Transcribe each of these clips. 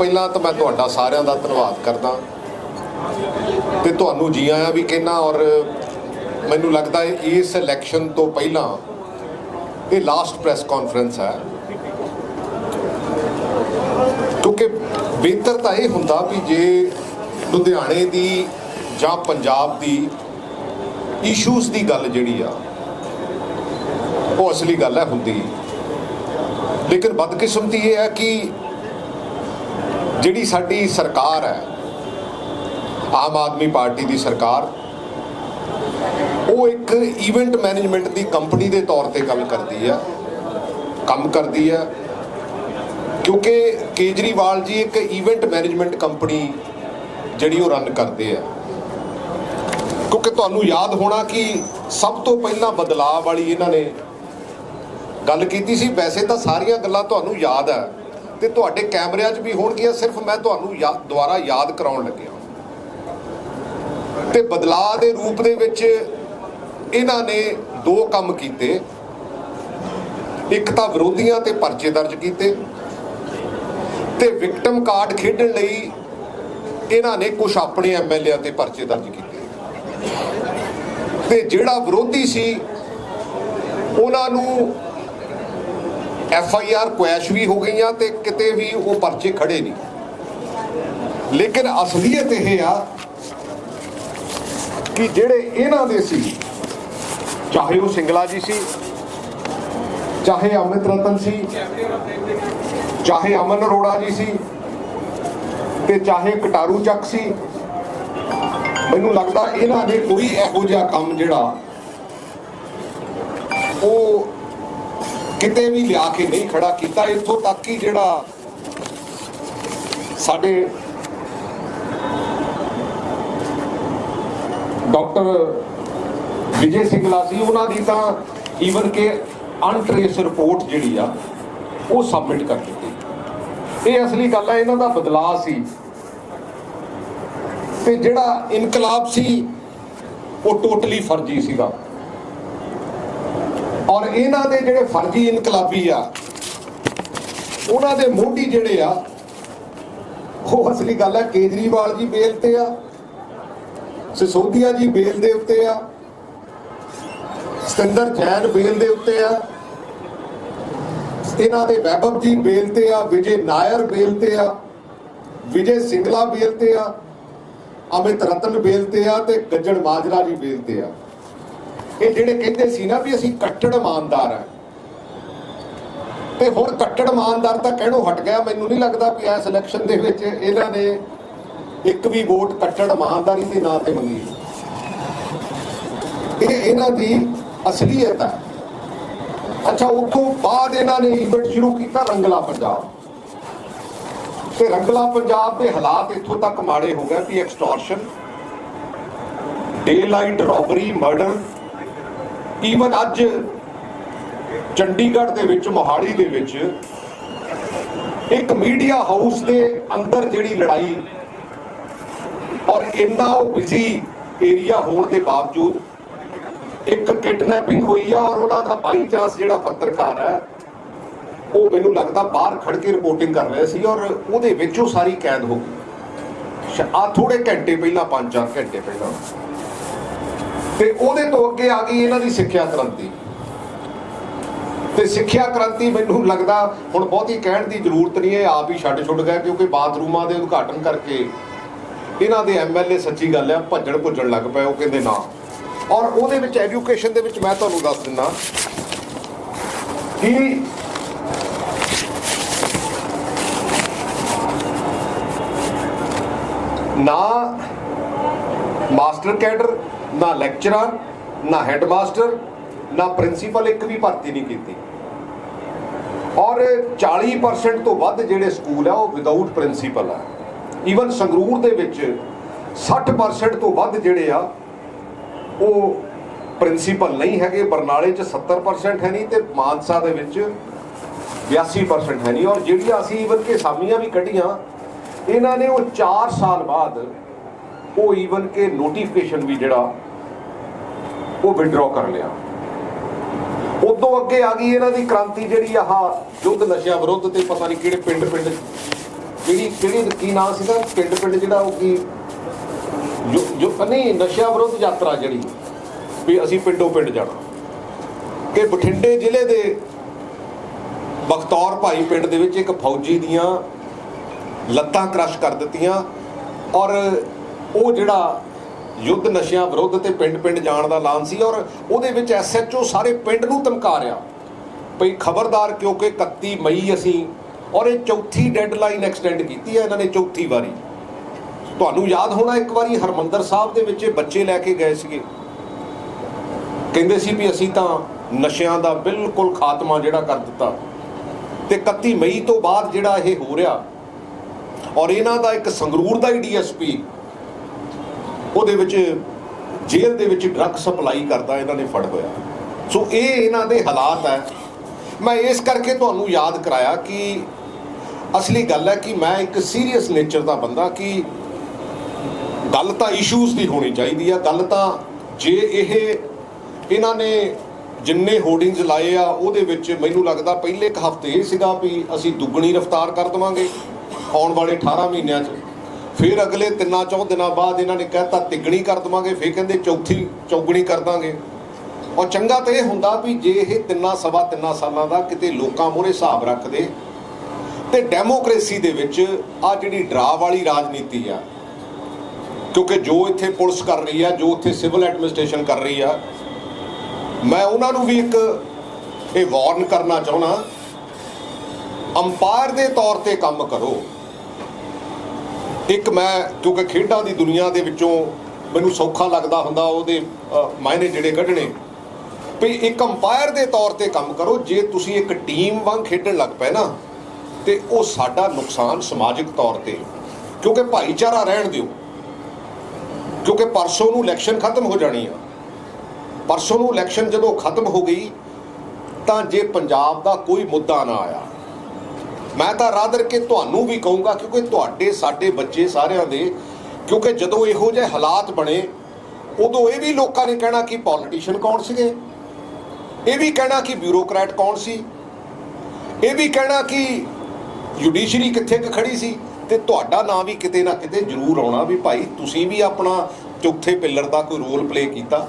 ਪਹਿਲਾਂ ਤਾਂ ਮੈਂ ਤੁਹਾਡਾ ਸਾਰਿਆਂ ਦਾ ਧੰਨਵਾਦ ਕਰਦਾ ਤੇ ਤੁਹਾਨੂੰ ਜੀ ਆਇਆਂ ਵੀ ਕਹਿਣਾ ਔਰ ਮੈਨੂੰ ਲੱਗਦਾ ਹੈ ਇਸ ਇਲੈਕਸ਼ਨ ਤੋਂ ਪਹਿਲਾਂ ਇਹ ਲਾਸਟ ਪ੍ਰੈਸ ਕਾਨਫਰੰਸ ਹੈ। ਕਿਉਂਕਿ ਬਿਹਤਰ ਤਾਂ ਇਹ ਹੁੰਦਾ ਵੀ ਜੇ ਲੁਧਿਆਣੇ ਦੀ ਜਾਂ ਪੰਜਾਬ ਦੀ ਇਸ਼ੂਜ਼ ਦੀ ਗੱਲ ਜਿਹੜੀ ਆ, ਉਹ ਅਸਲੀ ਗੱਲ ਹੈ ਹੁੰਦੀ। ਲੇਕਿਨ ਬਦਕਿਸਮਤੀ ਇਹ ਹੈ ਕਿ ਜਿਹੜੀ ਸਾਡੀ ਸਰਕਾਰ ਹੈ, ਆਮ ਆਦਮੀ ਪਾਰਟੀ ਦੀ ਸਰਕਾਰ, ਉਹ ਇੱਕ ਇਵੈਂਟ ਮੈਨੇਜਮੈਂਟ ਦੀ ਕੰਪਨੀ ਦੇ ਤੌਰ ਤੇ ਕੰਮ ਕਰਦੀ ਹੈ। ਕੰਮ ਕਰਦੀ ਹੈ, ਕਿਉਂਕਿ ਕੇਜਰੀਵਾਲ ਜੀ ਇੱਕ ਇਵੈਂਟ ਮੈਨੇਜਮੈਂਟ ਕੰਪਨੀ ਜਿਹੜੀ ਉਹ ਰਨ ਕਰਦੇ ਆ। ਕਿਉਂਕਿ ਤੁਹਾਨੂੰ ਯਾਦ ਹੋਣਾ ਕਿ ਸਭ ਤੋਂ ਪਹਿਲਾਂ ਬਦਲਾਅ ਵਾਲੀ ਇਹਨਾਂ ਨੇ ਗੱਲ ਕੀਤੀ ਸੀ, ਵੈਸੇ ਤਾਂ ਸਾਰੀਆਂ ਗੱਲਾਂ ਤੁਹਾਨੂੰ ਯਾਦ ਹੈ। ਤੇ ਤੁਹਾਡੇ ਕੈਮਰਿਆਂ 'ਚ ਵੀ ਹੋਣਗੀਆਂ, ਸਿਰਫ ਮੈਂ ਤੁਹਾਨੂੰ ਯਾ- ਦੁਬਾਰਾ ਯਾਦ ਕਰਾਉਣ ਲੱਗਿਆ ਤੇ ਬਦਲਾਅ ਦੇ ਰੂਪ ਦੇ ਵਿੱਚ ਇਹਨਾਂ ਨੇ ਦੋ ਕੰਮ ਕੀਤੇ। ਇੱਕ ਤਾਂ ਵਿਰੋਧੀਆਂ ਤੇ ਪਰਚੇ ਦਰਜ ਕੀਤੇ। ਤੇ ਵਿਕਟਮ ਕਾਰਡ ਖੇਡਣ ਲਈ ਇਹਨਾਂ ਨੇ ਕੁਝ ਆਪਣੇ ਐਮਐਲਏ ਤੇ ਪਰਚੇ ਦਰਜ ਕੀਤੇ। ਤੇ ਜਿਹੜਾ ਵਿਰੋਧੀ ਸੀ, ਉਹਨਾਂ ਨੂੰ ਐਫ ਆਈ ਆਰ ਕੁਐਸ਼ ਵੀ ਹੋ ਗਈਆਂ ਤੇ ਕਿਤੇ ਵੀ ਉਹ ਪਰਚੇ ਖੜੇ ਨਹੀਂ। ਲੇਕਿਨ ਅਸਲੀਅਤ ਇਹ ਆ ਕਿ ਜਿਹੜੇ ਇਹਨਾਂ ਦੇ ਸੀ, ਚਾਹੇ ਉਹ ਸਿੰਗਲਾ ਜੀ ਸੀ, ਚਾਹੇ ਅਮਿਤ ਰਤਨ ਸੀ, ਚਾਹੇ ਅਮਨ ਅਰੋੜਾ ਜੀ ਸੀ, ਤੇ ਚਾਹੇ ਕਟਾਰੂ ਚੱਕ ਸੀ, ਮੈਨੂੰ ਲੱਗਦਾ ਇਹਨਾਂ ਨੇ ਕੋਈ ਇਹੋ ਜਿਹਾ ਕੰਮ ਜਿਹੜਾ ਉਹ ਕਿਤੇ ਵੀ ਲਿਆ ਕੇ ਨਹੀਂ ਖੜਾ ਕੀਤਾ, ਇੱਥੋਂ ਤੱਕ ਕਿ ਜਿਹੜਾ ਸਾਡੇ ਡਾਕਟਰ ਵਿਜੇ ਸਿੰਗਲਾ ਸੀ, ਉਹਨਾਂ ਦੀ ਤਾਂ ਈਵਨ ਕਿ ਅਨਟ੍ਰੇਸ ਰਿਪੋਰਟ ਜਿਹੜੀ ਆ, ਉਹ ਸਬਮਿਟ ਕਰ ਦਿੱਤੀ। ਇਹ ਅਸਲੀ ਗੱਲ ਹੈ ਇਹਨਾਂ ਦਾ ਬਦਲਾਅ ਸੀ। ਤੇ ਜਿਹੜਾ ਇਨਕਲਾਬ ਸੀ, ਉਹ ਟੋਟਲੀ ਫਰਜ਼ੀ ਸੀਗਾ। ਔਰ ਇਹਨਾਂ ਦੇ ਜਿਹੜੇ ਫਰਜ਼ੀ ਇਨਕਲਾਬੀ ਆ, ਉਹਨਾਂ ਦੇ ਮੋਢੀ ਜਿਹੜੇ ਆ, ਉਹ ਅਸਲੀ ਗੱਲ ਹੈ ਕੇਜਰੀਵਾਲ ਜੀ ਬੇਲ ਤੇ ਆ, ਸਿਸੋਦੀਆ ਜੀ ਬੇਲ ਦੇ ਉੱਤੇ ਆ, ਸਤਿੰਦਰ ਜੈਨ ਬੇਲ ਦੇ ਉੱਤੇ ਆ, ਇਹਨਾਂ ਦੇ ਵੈਭਵ ਜੀ ਬੇਲ ਤੇ ਆ, ਵਿਜੇ ਨਾਇਰ ਬੇਲ ਤੇ ਆ, ਵਿਜੇ ਸਿੰਗਲਾ ਬੇਲ ਤੇ ਆ, ਅਮਿਤ ਰਤਨ ਬੇਲ ਤੇ ਆ ਤੇ ਗੱਜਣ ਮਾਜਰਾ ਜੀ ਬੇਲ ਤੇ ਆ। ਇਹ ਜਿਹੜੇ ਕਹਿੰਦੇ ਸੀ ਨਾ ਵੀ ਅਸੀਂ ਕੱਟੜ ਇਮਾਨਦਾਰ ਆ ਤੇ ਹੁਣ ਕੱਟੜ ਇਮਾਨਦਾਰ ਤਾਂ ਕਹਿਣੋਂ ਹਟ ਗਿਆ। ਮੈਨੂੰ ਨਹੀਂ ਲੱਗਦਾ ਕਿ ਇਸ ਇਲੈਕਸ਼ਨ ਦੇ ਵਿੱਚ ਇਹਨਾਂ ਨੇ ਇੱਕ ਵੀ ਵੋਟ ਕੱਟੜ ਇਮਾਨਦਾਰੀ ਦੇ ਨਾਂ ਤੇ ਮੰਗੀ। ਇਹ ਇਹਨਾਂ ਦੀ ਅਸਲੀਅਤ ਹੈ। ਅੱਛਾ ਉਸ ਤੋਂ ਬਾਅਦ ਇਹਨਾਂ ਨੇ ਇਵੈਂਟ ਸ਼ੁਰੂ ਕੀਤਾ ਰੰਗਲਾ ਪੰਜਾਬ। ਤੇ ਰੰਗਲਾ ਪੰਜਾਬ ਦੇ ਹਾਲਾਤ ਇੱਥੋਂ ਤੱਕ ਮਾੜੇ ਹੋ ਗਏ ਕਿ extortion daylight robbery murder even ਅੱਜ ਚੰਡੀਗੜ੍ਹ ਦੇ ਵਿੱਚ, ਮੋਹਾਲੀ ਦੇ ਵਿੱਚ ਇੱਕ ਮੀਡੀਆ ਹਾਊਸ ਦੇ ਅੰਦਰ ਜਿਹੜੀ ਲੜਾਈ ਔਰ ਇੰਨਾ ਉਹ ਬਿਜ਼ੀ ਏਰੀਆ ਹੋਣ ਦੇ ਬਾਵਜੂਦ ਇੱਕ ਕਿਡਨੈਪਿੰਗ ਹੋਈ ਆ ਔਰ ਉਹਨਾਂ ਦਾ ਬਾਈ ਚਾਂਸ ਜਿਹੜਾ ਪੱਤਰਕਾਰ ਹੈ, ਉਹ ਮੈਨੂੰ ਲੱਗਦਾ ਬਾਹਰ ਖੜ ਕੇ ਰਿਪੋਰਟਿੰਗ ਕਰ ਰਿਹਾ ਸੀ ਔਰ ਉਹਦੇ ਵਿੱਚ ਉਹ ਸਾਰੀ ਕੈਦ ਹੋ ਗਈ। ਆ ਥੋੜੇ ਘੰਟੇ ਪਹਿਲਾਂ 5-4 ਘੰਟੇ ਪਹਿਲਾਂ ਤੇ ਉਹਦੇ ਤੋਂ ਅੱਗੇ ਆ ਗਈ ਇਹਨਾਂ ਦੀ ਸਿੱਖਿਆ ਕ੍ਰਾਂਤੀ। ਤੇ ਸਿੱਖਿਆ ਕ੍ਰਾਂਤੀ ਮੈਨੂੰ ਲੱਗਦਾ ਹੁਣ ਬਹੁਤੀ ਕਹਿਣ ਦੀ ਜ਼ਰੂਰਤ ਨਹੀਂ ਹੈ ਆਪ ਹੀ ਛੱਡ ਛੁੱਟ ਗਏ ਕਿਉਂਕਿ ਬਾਥਰੂਮਾਂ ਦੇ ਉਦਘਾਟਨ ਕਰਕੇ ਇਹਨਾਂ ਦੇ ਐਮਐਲਏ ਸੱਚੀ ਗੱਲ ਆ ਭੱਜਣ ਭੁੱਜਣ ਲੱਗ ਪਏ ਉਹ ਕਹਿੰਦੇ ਨਾ। ਔਰ ਉਹਦੇ ਵਿੱਚ ਐਜੂਕੇਸ਼ਨ ਦੇ ਵਿੱਚ ਮੈਂ ਤੁਹਾਨੂੰ ਦੱਸ ਦਿੰਦਾ ਕਿ ਨਾ ਮਾਸਟਰ ਕੈਡਰ ਨਾ ਲੈਕਚਰਰ ਨਾ ਹੈਡਮਾਸਟਰ ਨਾ ਪ੍ਰਿੰਸੀਪਲ ਇੱਕ ਵੀ ਭਰਤੀ ਨਹੀਂ ਕੀਤੀ। ਔਰ 40% ਤੋਂ ਵੱਧ ਜਿਹੜੇ ਸਕੂਲ ਆ, ਉਹ ਵਿਦਆਊਟ ਪ੍ਰਿੰਸੀਪਲ ਆ। ਈਵਨ ਸੰਗਰੂਰ ਦੇ ਵਿੱਚ 60% ਤੋਂ ਵੱਧ ਜਿਹੜੇ ਆ, ਉਹ ਪ੍ਰਿੰਸੀਪਲ ਨਹੀਂ ਹੈਗੇ, ਬਰਨਾਲੇ 'ਚ 70% ਹੈ ਨਹੀਂ ਤੇ ਮਾਨਸਾ ਦੇ ਵਿੱਚ 82% ਹੈ ਨਹੀਂ। ਔਰ ਜਿਹੜੀਆਂ ਅਸੀਂ ਈਵਨ ਕਿ ਸਾਮੀਆਂ ਵੀ ਕੱਢੀਆਂ, ਇਹਨਾਂ ਨੇ ਉਹ 4 ਸਾਲ ਬਾਅਦ ਉਹ ਈਵਨ ਕਿ ਨੋਟੀਫਿਕੇਸ਼ਨ ਵੀ ਜਿਹੜਾ ਉਹ ਵਿਡਰਾਅ ਕਰ ਲਿਆ। ਉਦੋਂ ਅੱਗੇ ਆ ਗਈ ਇਹਨਾਂ ਦੀ ਕ੍ਰਾਂਤੀ ਜਿਹੜੀ ਆਹ ਯੁੱਧ ਨਸ਼ਿਆਂ ਵਿਰੁੱਧ ਤੇ ਪਤਾ ਨਹੀਂ ਕਿਹੜੇ ਪਿੰਡ ਪਿੰਡ ਕਿਹੜੀ ਕਿਹੜੀ ਕੀ ਨਾਮ ਸੀਗਾ? ਪਿੰਡ ਪਿੰਡ ਜਿਹੜਾ ਉਹ ਕੀ ਜੋ ਨਹੀਂ ਨਸ਼ਾ ਵਿਰੋਧ ਯਾਤਰਾ ਜਿਹੜੀ, ਵੀ ਅਸੀਂ ਪਿੰਡੋਂ ਪਿੰਡ ਜਾਣਾ। ਕਿ ਬਠਿੰਡੇ ਜ਼ਿਲ੍ਹੇ ਦੇ ਬਖਤੌਰ ਭਾਈ ਪਿੰਡ ਦੇ ਵਿੱਚ ਇੱਕ ਫੌਜੀ ਦੀਆਂ ਲੱਤਾਂ ਕ੍ਰਸ਼ ਕਰ ਦਿੱਤੀਆਂ ਔਰ ਉਹ ਜਿਹੜਾ ਯੁੱਧ ਨਸ਼ਿਆਂ ਵਿਰੁੱਧ ਤੇ ਪਿੰਡ ਪਿੰਡ ਜਾਣ ਦਾ ਐਲਾਨ ਸੀ ਔਰ ਉਹਦੇ ਵਿੱਚ ਐਸਐਚਓ ਸਾਰੇ ਪਿੰਡ ਨੂੰ ਧਮਕਾ ਰਿਹਾ। ਭਈ ਖਬਰਦਾਰ ਕਿਉਂਕਿ 31 ਮਈ ਅਸੀਂ ਔਰ ਇਹ ਚੌਥੀ ਡੈਡਲਾਈਨ ਐਕਸਟੈਂਡ ਕੀਤੀ ਹੈ ਇਹਨਾਂ ਨੇ ਚੌਥੀ ਵਾਰੀ। ਤੁਹਾਨੂੰ ਯਾਦ ਹੋਣਾ ਇੱਕ ਵਾਰੀ ਹਰਮੰਦਰ ਸਾਹਿਬ ਦੇ ਵਿੱਚ ਇਹ ਬੱਚੇ ਲੈ ਕੇ ਗਏ ਸੀਗੇ। ਕਹਿੰਦੇ ਸੀ ਵੀ ਅਸੀਂ ਤਾਂ ਨਸ਼ਿਆਂ ਦਾ ਬਿਲਕੁਲ ਖਾਤਮਾ ਜਿਹੜਾ ਕਰ ਦਿੱਤਾ। ਤੇ 31 ਮਈ ਤੋਂ ਬਾਅਦ ਜਿਹੜਾ ਇਹ ਹੋ ਰਿਹਾ ਔਰ ਇਹਨਾਂ ਦਾ ਇੱਕ ਸੰਗਰੂਰ ਦਾ ਹੀ ਡੀਐਸਪੀ ਉਹਦੇ ਵਿੱਚ ਜੇਲ੍ਹ ਦੇ ਵਿੱਚ ਡਰੱਗ ਸਪਲਾਈ ਕਰਦਾ, ਇਹਨਾਂ ਨੇ ਫੜ ਹੋਇਆ। ਸੋ ਇਹ ਇਹਨਾਂ ਦੇ ਹਾਲਾਤ ਹੈ। ਮੈਂ ਇਸ ਕਰਕੇ ਤੁਹਾਨੂੰ ਯਾਦ ਕਰਾਇਆ ਕਿ ਅਸਲੀ ਗੱਲ ਹੈ ਕਿ ਮੈਂ ਇੱਕ ਸੀਰੀਅਸ ਨੇਚਰ ਦਾ ਬੰਦਾ ਕਿ ਗੱਲ ਤਾਂ ਇਸ਼ੂਜ਼ ਦੀ ਹੋਣੀ ਚਾਹੀਦੀ ਆ। ਗੱਲ ਤਾਂ ਜੇ ਇਹ ਇਹਨਾਂ ਨੇ ਜਿੰਨੇ ਹੋਰਡਿੰਗਸ ਲਾਏ ਆ, ਉਹਦੇ ਵਿੱਚ ਮੈਨੂੰ ਲੱਗਦਾ ਪਹਿਲੇ ਇੱਕ ਹਫ਼ਤੇ ਇਹ ਸੀਗਾ ਵੀ ਅਸੀਂ ਦੁੱਗਣੀ ਰਫ਼ਤਾਰ ਕਰ ਦਵਾਂਗੇ ਆਉਣ ਵਾਲੇ 18 ਮਹੀਨਿਆਂ 'ਚ। ਫਿਰ ਅਗਲੇ ਤਿੰਨਾਂ ਚੌਂ ਦਿਨਾਂ ਬਾਅਦ ਇਹਨਾਂ ਨੇ ਕਹਿਤਾ, ਤਿੱਗਣੀ ਕਰ ਦਵਾਂਗੇ। ਫਿਰ ਕਹਿੰਦੇ ਚੌਥੀ ਚੌਗਣੀ ਕਰ ਦਾਂਗੇ। ਔਰ ਚੰਗਾ ਤਾਂ ਇਹ ਹੁੰਦਾ ਵੀ ਜੇ ਇਹ ਤਿੰਨਾਂ ਸਵਾ ਤਿੰਨਾਂ ਸਾਲਾਂ ਦਾ ਕਿਤੇ ਲੋਕਾਂ ਮੂਹਰੇ ਹਿਸਾਬ ਰੱਖਦੇ, ਤੇ ਡੈਮੋਕ੍ਰੇਸੀ ਦੇ ਵਿੱਚ ਆ ਜਿਹੜੀ ਡਰਾ ਵਾਲੀ ਰਾਜਨੀਤੀ ਆ, ਕਿਉਂਕਿ ਜੋ ਇੱਥੇ ਪੁਲਿਸ ਕਰ ਰਹੀ ਆ, ਜੋ ਇੱਥੇ ਸਿਵਲ ਐਡਮਿਨਿਸਟ੍ਰੇਸ਼ਨ ਕਰ ਰਹੀ ਆ, ਮੈਂ ਉਹਨਾਂ ਨੂੰ ਵੀ ਇੱਕ ਇਹ ਵਾਰਨ ਕਰਨਾ ਚਾਹੁੰਦਾ, ਅੰਪਾਇਰ ਦੇ ਤੌਰ ਤੇ ਕੰਮ ਕਰੋ। ਇੱਕ ਮੈਂ, ਕਿਉਂਕਿ ਖੇਡਾਂ ਦੀ ਦੁਨੀਆ ਦੇ ਵਿੱਚੋਂ ਮੈਨੂੰ ਸੌਖਾ ਲੱਗਦਾ ਹੁੰਦਾ, ਉਹਦੇ ਮਾਇਨੇ ਜਿਹੜੇ ਕੱਢਣੇ। ਵੀ ਇੱਕ ਅੰਪਾਇਰ ਦੇ ਤੌਰ ਤੇ ਕੰਮ ਕਰੋ, ਜੇ ਤੁਸੀਂ ਇੱਕ ਟੀਮ ਵਾਂਗ ਖੇਡਣ ਲੱਗ ਪਏ ਨਾ, ਤੇ ਉਹ ਸਾਡਾ ਨੁਕਸਾਨ ਸਮਾਜਿਕ ਤੌਰ ਤੇ। ਕਿਉਂਕਿ ਭਾਈਚਾਰਾ ਰਹਿਣ ਦਿਓ। ਕਿਉਂਕਿ ਪਰਸੋਂ ਨੂੰ ਇਲੈਕਸ਼ਨ ਖਤਮ ਹੋ ਜਾਣੀ ਆ। ਪਰਸੋਂ ਨੂੰ ਇਲੈਕਸ਼ਨ ਜਦੋਂ ਖਤਮ ਹੋ ਗਈ, ਤਾਂ ਜੇ ਪੰਜਾਬ ਦਾ ਕੋਈ ਮੁੱਦਾ ਨਾ ਆਇਆ ਮੈਂ ਤਾਂ ਰਾਦਰ ਕੇ ਤੁਹਾਨੂੰ ਵੀ ਕਹੂੰਗਾ ਕਿਉਂਕਿ ਤੁਹਾਡੇ, ਸਾਡੇ ਬੱਚੇ ਸਾਰਿਆਂ ਦੇ, ਕਿਉਂਕਿ ਜਦੋਂ ਇਹੋ ਜਿਹੇ ਹਾਲਾਤ ਬਣੇ, ਉਦੋਂ ਇਹ ਵੀ ਲੋਕਾਂ ਨੇ ਕਹਿਣਾ ਕਿ ਪੋਲੀਟੀਸ਼ੀਅਨ ਕੌਣ ਸੀਗੇ? ਇਹ ਵੀ ਕਹਿਣਾ ਕਿ ਬਿਊਰੋਕਰੈਟ ਕੌਣ ਸੀ? ਇਹ ਵੀ ਕਹਿਣਾ ਕਿ ਜੁਡੀਸ਼ਰੀ ਕਿੱਥੇ ਕੁ ਖੜੀ ਸੀ? ਤੇ ਤੁਹਾਡਾ ਨਾਂ ਵੀ ਕਿਤੇ ਨਾ ਕਿਤੇ ਜ਼ਰੂਰ ਆਉਣਾ ਵੀ ਭਾਈ, ਤੁਸੀਂ ਵੀ ਆਪਣਾ ਚੌਥੇ ਪਿੱਲਰ ਦਾ ਕੋਈ ਰੋਲ ਪਲੇ ਕੀਤਾ।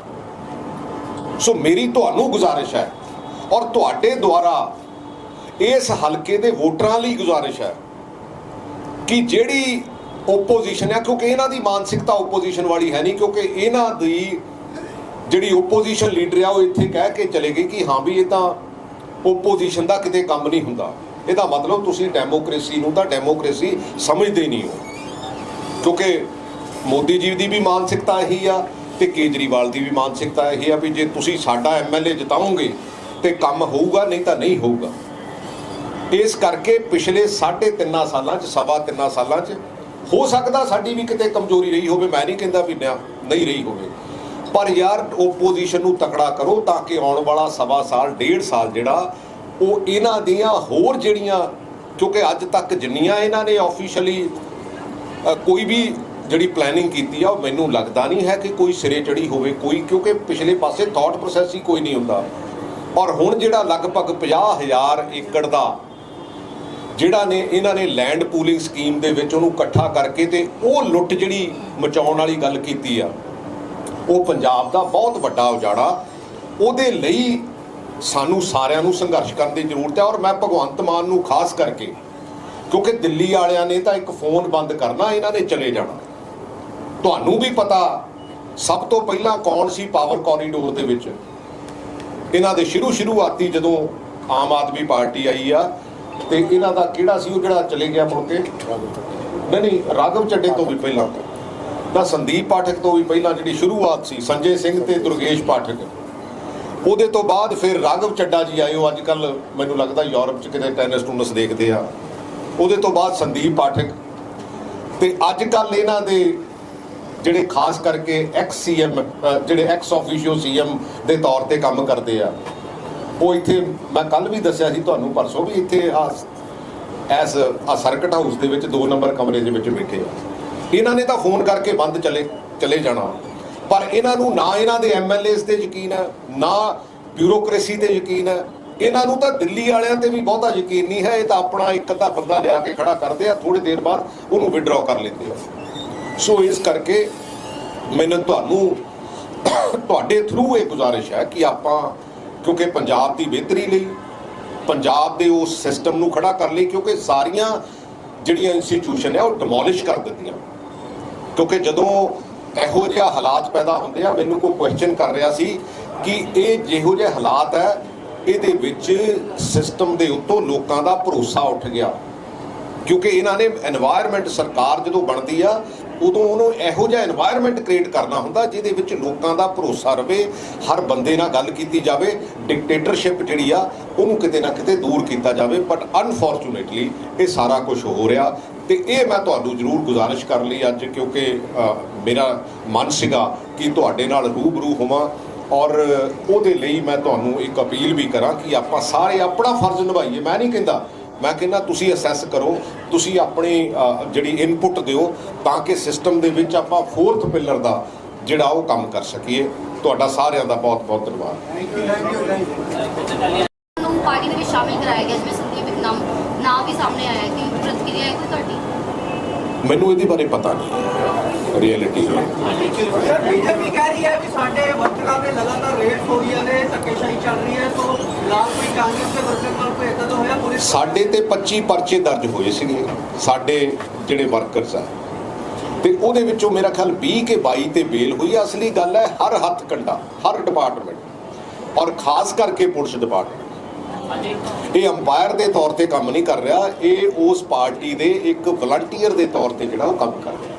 ਸੋ ਮੇਰੀ ਤੁਹਾਨੂੰ ਗੁਜ਼ਾਰਿਸ਼ ਹੈ ਔਰ ਤੁਹਾਡੇ ਦੁਆਰਾ ਇਸ ਹਲਕੇ ਦੇ ਵੋਟਰਾਂ ਲਈ ਗੁਜ਼ਾਰਿਸ਼ ਹੈ ਕਿ ਜਿਹੜੀ ਓਪੋਜੀਸ਼ਨ ਹੈ, ਕਿਉਂਕਿ ਇਹਨਾਂ ਦੀ ਮਾਨਸਿਕਤਾ ਓਪੋਜੀਸ਼ਨ ਵਾਲੀ ਹੈ ਨਹੀਂ, ਕਿਉਂਕਿ ਇਹਨਾਂ ਦੀ ਜਿਹੜੀ ਓਪੋਜੀਸ਼ਨ ਲੀਡਰ ਆ, ਉਹ ਇੱਥੇ ਕਹਿ ਕੇ ਚਲੇ ਗਏ ਕਿ ਹਾਂ ਵੀ ਇਹ ਤਾਂ ਓਪੋਜੀਸ਼ਨ ਦਾ ਕਿਤੇ ਕੰਮ ਨਹੀਂ ਹੁੰਦਾ। ਇਹਦਾ ਮਤਲਬ ਤੁਸੀਂ ਡੈਮੋਕ੍ਰੇਸੀ ਨੂੰ ਤਾਂ ਡੈਮੋਕ੍ਰੇਸੀ ਸਮਝਦੇ ਨਹੀਂ ਹੋ। ਕਿਉਂਕਿ ਮੋਦੀ ਜੀ ਦੀ ਵੀ ਮਾਨਸਿਕਤਾ ਇਹੀ ਆ ਤੇ ਕੇਜਰੀਵਾਲ ਦੀ ਵੀ ਮਾਨਸਿਕਤਾ ਇਹੀ ਆ ਵੀ ਜੇ ਤੁਸੀਂ ਸਾਡਾ ਐਮਐਲਏ ਜਿਤਾਓਗੇ ਤੇ ਕੰਮ ਹੋਊਗਾ, ਨਹੀਂ ਤਾਂ ਨਹੀਂ ਹੋਊਗਾ। ਇਸ ਕਰਕੇ ਪਿਛਲੇ 3.5 ਸਾਲਾਂ ਚ, ਸਵਾ ਤਿੰਨਾਂ ਸਾਲਾਂ ਚ ਹੋ ਸਕਦਾ ਸਾਡੀ ਵੀ ਕਿਤੇ ਕਮਜ਼ੋਰੀ ਰਹੀ ਹੋਵੇ, ਮੈਂ ਨਹੀਂ ਕਹਿੰਦਾ ਵੀ ਨਹੀਂ ਰਹੀ ਹੋਵੇ। ਪਰ ਯਾਰ ਓਪੋਜੀਸ਼ਨ ਨੂੰ ਤਕੜਾ ਕਰੋ ਤਾਂ ਕਿ ਆਉਣ ਵਾਲਾ ਸਵਾ ਸਾਲ, ਡੇਢ ਸਾਲ ਜਿਹੜਾ, ਉਹ ਇਹਨਾਂ ਦੀਆਂ ਹੋਰ ਜਿਹੜੀਆਂ ਕਿਉਂਕਿ ਅੱਜ ਤੱਕ ਜਿੰਨੀਆਂ ਇਹਨਾਂ ਨੇ ਆਫੀਸ਼ੀਅਲੀ ਕੋਈ ਵੀ ਜਿਹੜੀ ਪਲੈਨਿੰਗ ਕੀਤੀ ਆ, ਉਹ ਮੈਨੂੰ ਲੱਗਦਾ ਨਹੀਂ ਹੈ ਕਿ ਕੋਈ ਸਿਰੇ ਚੜੀ ਹੋਵੇ, ਕੋਈ ਕਿਉਂਕਿ ਪਿਛਲੇ ਪਾਸੇ ਥਾਟ ਪ੍ਰੋਸੈਸ ਹੀ ਕੋਈ ਨਹੀਂ ਹੁੰਦਾ। ਔਰ ਹੁਣ ਜਿਹੜਾ ਲਗਭਗ 50000 ਏਕੜ ਦਾ ਜਿਹੜਾ ਨੇ ਇਹਨਾਂ ਨੇ ਲੈਂਡ ਪੂਲਿੰਗ ਸਕੀਮ ਦੇ ਵਿੱਚ ਉਹਨੂੰ ਇਕੱਠਾ ਕਰਕੇ ਤੇ ਉਹ ਲੁੱਟ ਜਿਹੜੀ ਮਚਾਉਣ ਵਾਲੀ ਗੱਲ ਕੀਤੀ ਆ, ਉਹ ਪੰਜਾਬ ਦਾ ਬਹੁਤ ਵੱਡਾ ਉਜਾੜਾ। ਉਹਦੇ ਲਈ ਸਾਨੂੰ ਸਾਰਿਆਂ ਨੂੰ ਸੰਘਰਸ਼ ਕਰਨ ਦੀ ਜ਼ਰੂਰਤ ਹੈ ਔਰ ਮੈਂ ਭਗਵੰਤ ਮਾਨ ਨੂੰ ਖਾਸ ਕਰਕੇ, ਕਿਉਂਕਿ ਦਿੱਲੀ ਵਾਲਿਆਂ ਨੇ ਤਾਂ ਇੱਕ ਫੋਨ ਬੰਦ ਕਰਨਾ, ਇਹਨਾਂ ਨੇ ਚਲੇ ਜਾਣਾ। ਤੁਹਾਨੂੰ ਵੀ ਪਤਾ, ਸਭ ਤੋਂ ਪਹਿਲਾਂ ਕੌਣ ਸੀ ਪਾਵਰ ਕੋਰੀਡੋਰ ਦੇ ਵਿੱਚ? ਇਹਨਾਂ ਦੇ ਸ਼ੁਰੂ ਸ਼ੁਰੂਆਤੀ ਜਦੋਂ ਆਮ ਆਦਮੀ ਪਾਰਟੀ ਆਈ ਆ ਤੇ ਇਹਨਾਂ ਦਾ ਕਿਹੜਾ ਸੀ, ਉਹ ਜਿਹੜਾ ਚਲੇ ਗਿਆ ਮੁੜ ਕੇ? ਨਹੀਂ ਨਹੀਂ, ਰਾਘਵ ਚੱਡੇ ਤੋਂ ਵੀ ਪਹਿਲਾਂ ਦਾ ਸੰਦੀਪ ਪਾਠਕ ਤੋਂ ਵੀ ਪਹਿਲਾਂ ਜਿਹੜੀ ਸ਼ੁਰੂਆਤ ਸੀ, ਸੰਜੇ ਸਿੰਘ ਤੇ ਦੁਰਗੇਸ਼ ਪਾਠਕ। ਉਹਦੇ ਤੋਂ ਬਾਅਦ ਫਿਰ ਰਾਘਵ ਚੱਡਾ ਜੀ ਆਏ ਉਹ ਅੱਜ ਕੱਲ ਮੈਨੂੰ ਲੱਗਦਾ ਯੂਰਪ ਚ ਕਿਤੇ ਟੈਨਿਸ ਟੂਨਸ ਦੇਖਦੇ ਆ। ਉਹਦੇ ਤੋਂ ਬਾਅਦ ਸੰਦੀਪ ਪਾਠਕ। ਤੇ ਅੱਜ ਕੱਲ ਇਹਨਾਂ ਦੇ ਜਿਹੜੇ ਖਾਸ ਕਰਕੇ ਐਕਸ ਸੀਐਮ ਜਿਹੜੇ ਐਕਸ ਆਫੀਸ਼ੀਓ ਸੀਐਮ ਦੇ ਤੌਰ ਤੇ ਕੰਮ ਕਰਦੇ ਆ। ਉਹ ਇੱਥੇ, ਮੈਂ ਕੱਲ ਵੀ ਦੱਸਿਆ ਸੀ ਤੁਹਾਨੂੰ, ਪਰਸੋਂ ਵੀ ਇੱਥੇ ਆ ਐਸ, ਆ ਸਰਕਟ ਹਾਊਸ ਦੇ ਵਿੱਚ 2 ਨੰਬਰ ਕਮਰੇ ਦੇ ਵਿੱਚ ਬੈਠੇ ਆ। ਇਹਨਾਂ ਨੇ ਤਾਂ ਫੋਨ ਕਰਕੇ ਬੰਦ ਚਲੇ ਚਲੇ ਜਾਣਾ। ਪਰ ਇਹਨਾਂ ਨੂੰ ਨਾ ਇਹਨਾਂ ਦੇ ਐਮਐਲਏਸ ਤੇ ਯਕੀਨ ਹੈ, ਨਾ ਬਿਊਰੋਕ੍ਰੇਸੀ ਤੇ ਯਕੀਨ ਹੈ। ਇਹਨਾਂ ਨੂੰ ਤਾਂ ਦਿੱਲੀ ਵਾਲਿਆਂ ਤੇ ਵੀ ਬਹੁਤਾ ਯਕੀਨ ਨਹੀਂ ਹੈ, ਇਹ ਤਾਂ ਆਪਣਾ ਇੱਕ ਅੱਧਾ ਬੰਦਾ ਲਿਆ ਕੇ ਖੜਾ ਕਰਦੇ ਆ ਥੋੜੀ ਦੇਰ ਬਾਅਦ ਉਹਨੂੰ ਵਿਡਰਾਅ ਕਰ ਲੈਂਦੇ ਆ। ਸੋ ਇਸ ਕਰਕੇ ਮੈਨੂੰ ਤੁਹਾਨੂੰ, ਤੁਹਾਡੇ ਥਰੂ ਇਹ ਗੁਜ਼ਾਰਿਸ਼ ਹੈ ਕਿ ਆਪਾਂ ਕਿਉਂਕਿ ਪੰਜਾਬ ਦੀ ਬਿਹਤਰੀ ਲਈ, ਪੰਜਾਬ ਦੇ ਉਸ ਸਿਸਟਮ ਨੂੰ ਖੜਾ ਕਰਨ ਲਈ ਕਿਉਂਕਿ ਸਾਰੀਆਂ ਜਿਹੜੀਆਂ ਇੰਸਟੀਟਿਊਸ਼ਨ ਹੈ ਉਹ ਡਿਮੋਲਿਸ਼ ਕਰ ਦਿੱਤੀਆਂ। ਕਿਉਂਕਿ ਜਦੋਂ ਇਹੋ ਜਿਹਾ ਹਾਲਾਤ ਪੈਦਾ ਹੁੰਦੇ ਆ, ਮੈਨੂੰ ਕੋਈ ਕੁਐਸਚਨ ਕਰ ਰਿਹਾ ਸੀ ਕਿ ਇਹ ਜਿਹੋ ਜਿਹੇ ਹਾਲਾਤ ਹੈ, ਇਹਦੇ ਵਿੱਚ ਸਿਸਟਮ ਦੇ ਉੱਤੋਂ ਲੋਕਾਂ ਦਾ ਭਰੋਸਾ ਉੱਠ ਗਿਆ। ਕਿਉਂਕਿ ਇਹਨਾਂ ਨੇ এনवायरमेंट ਸਰਕਾਰ ਜਦੋਂ ਬਣਦੀ ਆ, ਉਦੋਂ ਉਹਨੂੰ ਇਹੋ ਜਿਹਾ এনवायरमेंट ਕ੍ਰੀਏਟ ਕਰਨਾ ਹੁੰਦਾ ਜਿਹਦੇ ਵਿੱਚ ਲੋਕਾਂ ਦਾ ਭਰੋਸਾ ਰਵੇ, ਹਰ ਬੰਦੇ ਨਾਲ ਗੱਲ ਕੀਤੀ ਜਾਵੇ ਡਿਕਟੇਟਰਸ਼ਿਪ ਜਿਹੜੀ ਆ, ਉਹਨੂੰ ਕਿਤੇ ਨਾ ਕਿਤੇ ਦੂਰ ਕੀਤਾ ਜਾਵੇ ਬਟ ਅਨਫੋਰਚੂਨੇਟਲੀ ਇਹ ਸਾਰਾ ਕੁਝ ਹੋ ਰਿਹਾ ਤੇ ਇਹ ਮੈਂ ਤੁਹਾਨੂੰ ਜ਼ਰੂਰ ਗੁਜ਼ਾਰਿਸ਼ ਕਰ ਲਈ ਅੱਜ ਕਿਉਂਕਿ ਮੇਰਾ ਮਨ ਸੀਗਾ ਕਿ ਤੁਹਾਡੇ ਨਾਲ ਰੂਬਰੂ ਹੋਵਾਂ ਔਰ ਉਹਦੇ ਲਈ ਮੈਂ ਤੁਹਾਨੂੰ ਇੱਕ ਅਪੀਲ ਵੀ ਕਰਾਂ ਕਿ ਆਪਾਂ ਸਾਰੇ ਆਪਣਾ ਫਰਜ਼ ਨਿਭਾਈਏ। ਮੈਂ ਨਹੀਂ ਕਹਿੰਦਾ ਮੈਂ ਕਹਿੰਦਾ ਤੁਸੀਂ ਅਸੈਸ ਕਰੋ ਤੁਸੀਂ ਆਪਣੀ ਜਿਹੜੀ ਇਨਪੁਟ ਦਿਓ ਤਾਂ ਕਿ ਸਿਸਟਮ ਦੇ ਵਿੱਚ ਆਪਾਂ ਫੋਰਥ ਪਿਲਰ ਦਾ ਜਿਹੜਾ ਉਹ ਕੰਮ ਕਰ ਸਕੀਏ। ਤੁਹਾਡਾ ਸਾਰਿਆਂ ਦਾ ਬਹੁਤ ਬਹੁਤ ਧੰਨਵਾਦ ਨੂੰ ਪਾਰਟੀ ਦੇ ਵਿੱਚ ਸ਼ਾਮਿਲ ਕਰਾਇਆ ਗਿਆ ਜਿਵੇਂ ਸੰਦੀਪ ਇੱਕ ਨਾਮ ਨਾਂ ਵੀ ਸਾਹਮਣੇ ਆਇਆ ਕਿ ਪ੍ਰਤੀਕਿਰਿਆ ਹੈ ਤੁਹਾਡੀ? ਮੈਨੂੰ ਇਹਦੇ ਬਾਰੇ ਪਤਾ ਨਹੀਂ ਰਿਐਲਿਟੀ ਹੈ। ਸਰ ਬੀਜੇਪੀ ਕਹਿ ਰਹੀ ਹੈ ਕਿ ਸਾਡੇ ਵਰਕਰਾਂ ਦੇ ਲਗਾਤਾਰ ਰੇਡ ਹੋ ਰਹੀਆਂ ਨੇ ਧੱਕੇਸ਼ਾਹੀ ਚੱਲ ਰਹੀ ਹੈ ਸੋ ਲਾਲ ਕੋਈ ਕਾਂਗਰਸ ਦੇ ਵਰਕਰ ਨਾਲ ਕੋਈ ਏਦਾਂ ਦਾ ਹੋਇਆ? ਪੁਲਿਸ ਸਾਡੇ ਤੇ 25 ਪਰਚੇ ਦਰਜ ਹੋਏ ਸੀਗੇ ਸਾਡੇ ਜਿਹੜੇ ਵਰਕਰਸ ਆ। ਤੇ ਉਹਦੇ ਵਿੱਚੋਂ ਮੇਰਾ ਖਿਆਲ 20 ਕੇ 22 ਤੇ ਬੇਲ ਹੋਈ। ਅਸਲੀ ਗੱਲ ਹੈ ਹਰ ਹੱਥ ਕੰਡਾ ਹਰ ਡਿਪਾਰਟਮੈਂਟ ਔਰ ਖਾਸ ਕਰਕੇ ਪੁਲਿਸ ਡਿਪਾਰਟਮੈਂਟ ਇਹ ਅੰਪਾਇਰ ਦੇ ਤੌਰ ਤੇ ਕੰਮ ਨਹੀਂ ਕਰ ਰਿਹਾ। ਇਹ ਉਸ ਪਾਰਟੀ ਦੇ ਇੱਕ ਵਲੰਟੀਅਰ ਦੇ ਤੌਰ ਤੇ ਜਿਹੜਾ ਉਹ ਕੰਮ ਕਰ ਰਿਹਾ।